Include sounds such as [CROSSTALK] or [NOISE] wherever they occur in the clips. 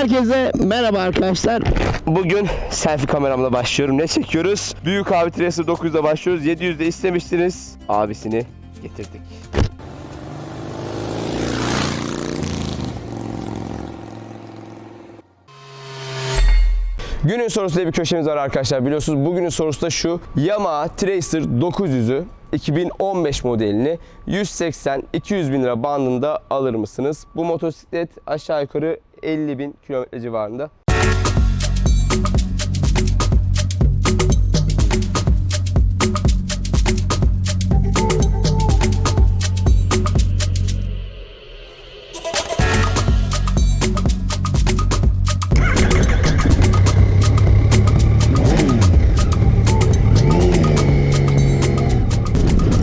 Herkese merhaba arkadaşlar. Bugün selfie kameramla başlıyorum. Ne çekiyoruz? Büyük abi Tracer 9'da başlıyoruz. 700'de istemiştiniz. Abisini getirdik. Günün sorusu diye bir köşemiz var arkadaşlar biliyorsunuz. Bugünün sorusu da şu. Yamaha Tracer 900'ü 2015 modelini 180-200 bin lira bandında alır mısınız? Bu motosiklet aşağı yukarı 50 bin kilometre civarında.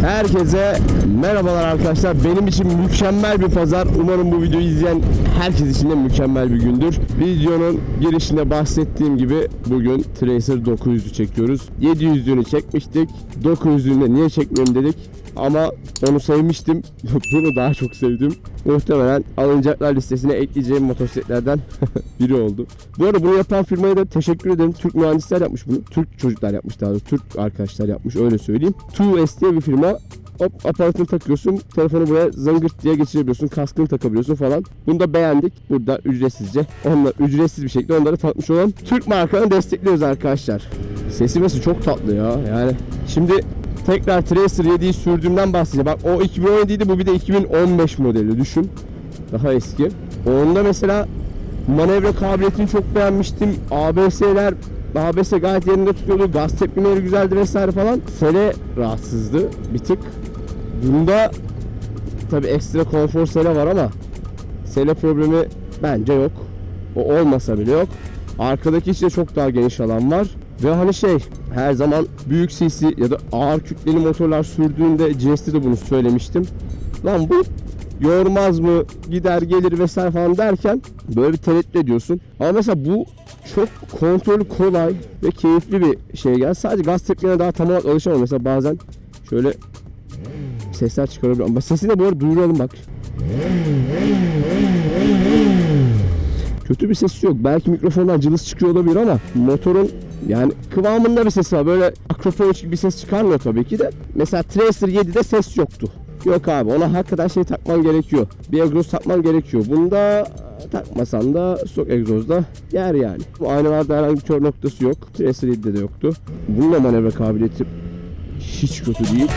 Herkese merhabalar arkadaşlar. Benim için mükemmel bir pazar. Umarım bu videoyu izleyen herkes için de mükemmel bir gündür. Videonun girişinde bahsettiğim gibi bugün Tracer 900'ü çekiyoruz. 700'lüğünü çekmiştik. 900'lüğünü de niye çekmeyeyim dedik. Ama onu sevmiştim. [LAUGHS] Bunu daha çok sevdim. Muhtemelen alınacaklar listesine ekleyeceğim motosikletlerden [LAUGHS] biri oldu. Bu arada bunu yapan firmaya da teşekkür ederim. Türk mühendisler yapmış bunu. Türk çocuklar yapmış daha doğrusu. Türk arkadaşlar yapmış öyle söyleyeyim. 2S diye bir firma. Hop aparatını takıyorsun. Telefonu buraya zıngırt diye geçirebiliyorsun. Kaskını takabiliyorsun falan. Bunu da beğendik. Burada ücretsizce. Onlar ücretsiz bir şekilde onları tatmış olan Türk markanı destekliyoruz arkadaşlar. Sesi mesela çok tatlı ya. Yani şimdi tekrar Tracer 7'yi sürdüğümden bahsedeceğim. Bak o 2017 idi bu bir de 2015 modeli düşün. Daha eski. Onda mesela manevra kabiliyetini çok beğenmiştim. ABS'ler ABS gayet yerinde tutuyordu. Gaz tepkimeleri güzeldi vesaire falan. Sele rahatsızdı bir tık. Bunda tabi ekstra konfor sele var ama sele problemi bence yok. O olmasa bile yok. Arkadaki içinde çok daha geniş alan var. Ve hani şey her zaman büyük sesi ya da ağır kütleli motorlar sürdüğünde GS'de de bunu söylemiştim. Lan bu yormaz mı gider gelir vesaire falan derken böyle bir tereddüt ediyorsun. Ama mesela bu çok kontrolü kolay ve keyifli bir şey gel. Sadece gaz tepkilerine daha tam olarak alışamam. Mesela bazen şöyle sesler çıkarabiliyorum. Ama sesini de bu arada duyuralım bak. Kötü bir sesi yok. Belki mikrofondan cılız çıkıyor olabilir ama motorun yani kıvamında bir ses var. Böyle mikrofon gibi bir ses çıkarmıyor tabii ki de. Mesela Tracer 7'de ses yoktu. Yok abi ona hakikaten şey takman gerekiyor. Bir egzoz takman gerekiyor. Bunda takmasan da stok egzozda yer yani. Bu aynalarda herhangi bir kör noktası yok. Tracer 7'de de yoktu. Bunun da manevra kabiliyeti hiç kötü değil.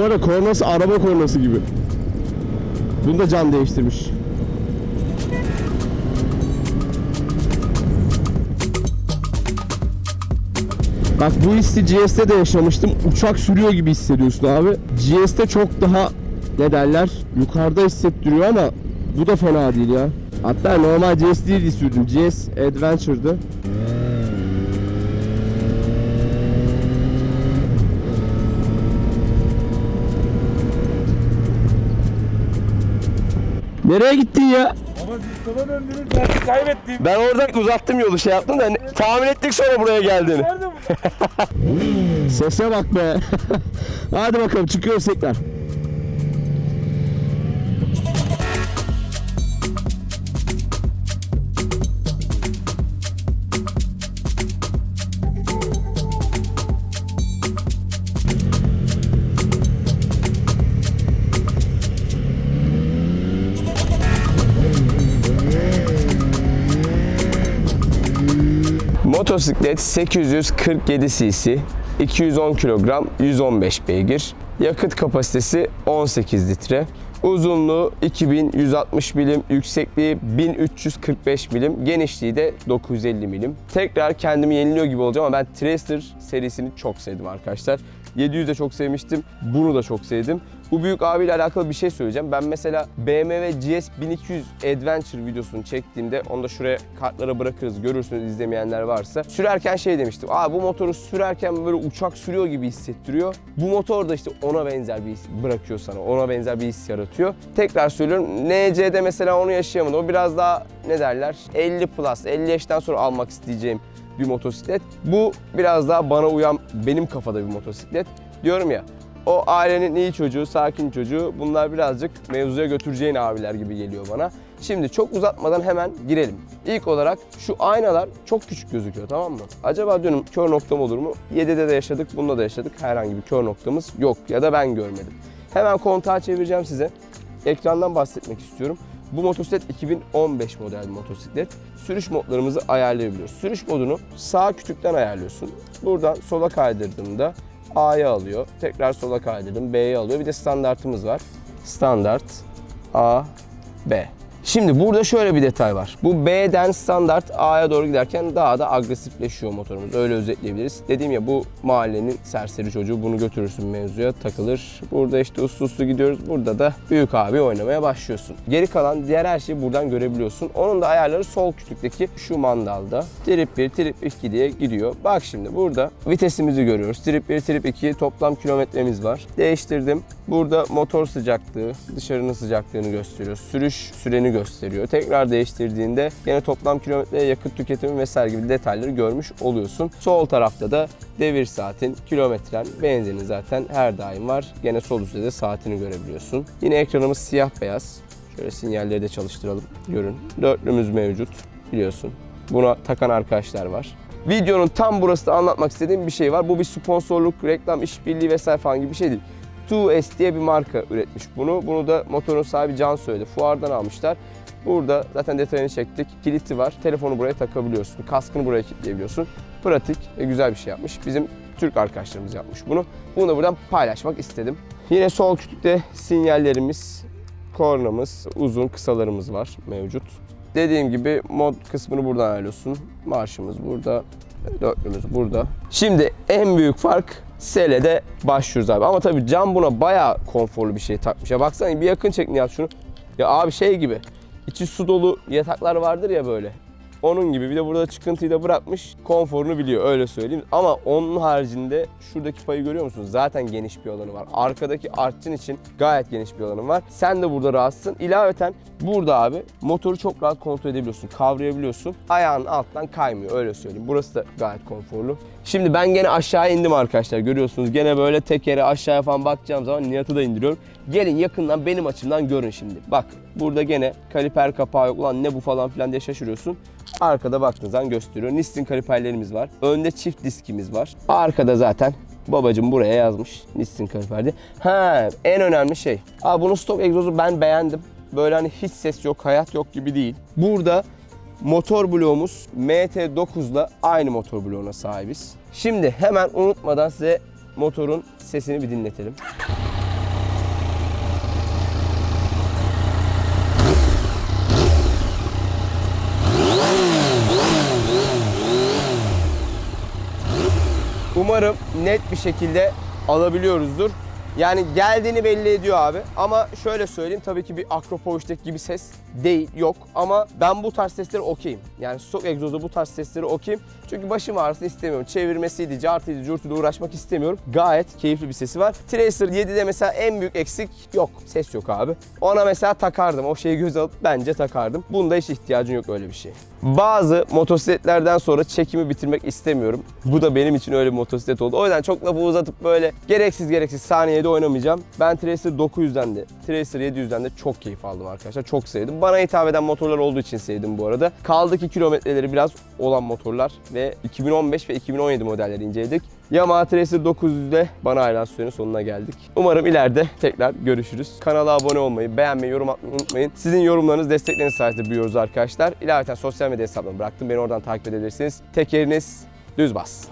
Bu arada kornası araba kornası gibi. Bunu da cam değiştirmiş. Bak bu hissi GS'te de yaşamıştım. Uçak sürüyor gibi hissediyorsun abi. GS'te çok daha ne derler yukarıda hissettiriyor ama bu da fena değil ya. Hatta normal GS değil sürdüm. GS Adventure'dı. Nereye gittin ya? Ama ben oradan uzattım yolu şey yaptım da tahmin ettik sonra buraya geldiğini. Nerede bu? [LAUGHS] Sese bak be. [LAUGHS] Hadi bakalım çıkıyoruz tekrar. Motosiklet 847 cc, 210 kilogram, 115 beygir. Yakıt kapasitesi 18 litre. Uzunluğu 2160 milim, yüksekliği 1345 milim, genişliği de 950 milim. Tekrar kendimi yeniliyor gibi olacağım ama ben Tracer serisini çok sevdim arkadaşlar. 700'ü de çok sevmiştim. Bunu da çok sevdim. Bu büyük abiyle alakalı bir şey söyleyeceğim. Ben mesela BMW GS 1200 Adventure videosunu çektiğimde onu da şuraya kartlara bırakırız. Görürsünüz izlemeyenler varsa. Sürerken şey demiştim. Aa bu motoru sürerken böyle uçak sürüyor gibi hissettiriyor. Bu motor da işte ona benzer bir his bırakıyor sana. Ona benzer bir his yaratıyor. Tekrar söylüyorum. NC'de mesela onu yaşayamadım. O biraz daha ne derler? 50 plus, 50 yaştan sonra almak isteyeceğim bir motosiklet. Bu biraz daha bana uyan benim kafada bir motosiklet. Diyorum ya o ailenin iyi çocuğu, sakin çocuğu bunlar birazcık mevzuya götüreceğin abiler gibi geliyor bana. Şimdi çok uzatmadan hemen girelim. İlk olarak şu aynalar çok küçük gözüküyor tamam mı? Acaba diyorum kör noktam olur mu? 7'de de yaşadık, bunda da yaşadık. Herhangi bir kör noktamız yok ya da ben görmedim. Hemen kontağı çevireceğim size. Ekrandan bahsetmek istiyorum. Bu motosiklet 2015 model motosiklet. Sürüş modlarımızı ayarlayabiliyoruz. Sürüş modunu sağ kütükten ayarlıyorsun. Buradan sola kaydırdığımda A'ya alıyor. Tekrar sola kaydırdım B'ye alıyor. Bir de standartımız var. Standart A, B. Şimdi burada şöyle bir detay var. Bu B'den standart A'ya doğru giderken daha da agresifleşiyor motorumuz. Öyle özetleyebiliriz. Dediğim ya bu mahallenin serseri çocuğu bunu götürürsün mevzuya takılır. Burada işte uslu uslu gidiyoruz. Burada da büyük abi oynamaya başlıyorsun. Geri kalan diğer her şeyi buradan görebiliyorsun. Onun da ayarları sol kütükteki şu mandalda. Trip 1, trip 2 diye gidiyor. Bak şimdi burada vitesimizi görüyoruz. Trip 1, trip 2 toplam kilometremiz var. Değiştirdim. Burada motor sıcaklığı, dışarının sıcaklığını gösteriyor. Sürüş süreni gösteriyor. Tekrar değiştirdiğinde yine toplam kilometreye yakıt tüketimi vesaire gibi detayları görmüş oluyorsun. Sol tarafta da devir saatin, kilometren, benzinin zaten her daim var. Gene sol üstte de saatini görebiliyorsun. Yine ekranımız siyah beyaz. Şöyle sinyalleri de çalıştıralım. Görün. Dörtlümüz mevcut biliyorsun. Buna takan arkadaşlar var. Videonun tam burası da anlatmak istediğim bir şey var. Bu bir sponsorluk, reklam, işbirliği vesaire falan gibi bir şey değil. 2S diye bir marka üretmiş bunu. Bunu da motorun sahibi Can söyledi. Fuardan almışlar. Burada zaten detayını çektik. Kiliti var. Telefonu buraya takabiliyorsun. Kaskını buraya kilitleyebiliyorsun. Pratik ve güzel bir şey yapmış. Bizim Türk arkadaşlarımız yapmış bunu. Bunu da buradan paylaşmak istedim. Yine sol kütükte sinyallerimiz, kornamız, uzun kısalarımız var mevcut. Dediğim gibi mod kısmını buradan ayarlıyorsun. Marşımız burada, dörtlümüz burada. Şimdi en büyük fark SL'de başlıyoruz abi. Ama tabii Can buna bayağı konforlu bir şey takmış. Ya baksana bir yakın çek Nihat şunu. Ya abi şey gibi. içi su dolu yataklar vardır ya böyle. Onun gibi bir de burada çıkıntıyı da bırakmış. Konforunu biliyor öyle söyleyeyim. Ama onun haricinde şuradaki payı görüyor musunuz? Zaten geniş bir alanı var. Arkadaki artçın için gayet geniş bir alanı var. Sen de burada rahatsın. İlaveten burada abi motoru çok rahat kontrol edebiliyorsun. Kavrayabiliyorsun. Ayağın alttan kaymıyor öyle söyleyeyim. Burası da gayet konforlu. Şimdi ben gene aşağı indim arkadaşlar görüyorsunuz. Gene böyle tekere aşağıya falan bakacağım zaman Nihat'ı da indiriyorum. Gelin yakından benim açımdan görün şimdi. Bak burada gene kaliper kapağı yok. Ulan ne bu falan filan diye şaşırıyorsun. Arkada baktığın zaman gösteriyor. Nissin kaliperlerimiz var. Önde çift diskimiz var. Arkada zaten babacım buraya yazmış Nissin kaliper diye. Ha en önemli şey. Aa bunun stok egzozu ben beğendim. Böyle hani hiç ses yok, hayat yok gibi değil. Burada motor bloğumuz MT9 ile aynı motor bloğuna sahibiz. Şimdi hemen unutmadan size motorun sesini bir dinletelim. Umarım net bir şekilde alabiliyoruzdur. Yani geldiğini belli ediyor abi. Ama şöyle söyleyeyim tabii ki bir Akropovic'teki gibi ses değil, yok. Ama ben bu tarz sesleri okeyim. Yani stok egzozda bu tarz sesleri okeyim. Çünkü başım ağrısını istemiyorum. Çevirmesiydi, cartıydı, curtuyla uğraşmak istemiyorum. Gayet keyifli bir sesi var. Tracer 7'de mesela en büyük eksik yok. Ses yok abi. Ona mesela takardım. O şeyi göz alıp bence takardım. Bunda hiç ihtiyacın yok öyle bir şey. Bazı motosikletlerden sonra çekimi bitirmek istemiyorum. Bu da benim için öyle bir motosiklet oldu. O yüzden çok lafı uzatıp böyle gereksiz gereksiz saniyede oynamayacağım. Ben Tracer 900'den de, Tracer 700'den de çok keyif aldım arkadaşlar. Çok sevdim. Bana hitap eden motorlar olduğu için sevdim bu arada. Kaldı ki kilometreleri biraz olan motorlar ve 2015 ve 2017 modelleri inceledik. Yamaha Tracer 900'de bana ayrılan sürenin sonuna geldik. Umarım ileride tekrar görüşürüz. Kanala abone olmayı, beğenmeyi, yorum atmayı unutmayın. Sizin yorumlarınız, destekleriniz sayesinde büyüyoruz arkadaşlar. İlaveten sosyal medya hesaplarımı bıraktım. Beni oradan takip edebilirsiniz. Tekeriniz düz bas.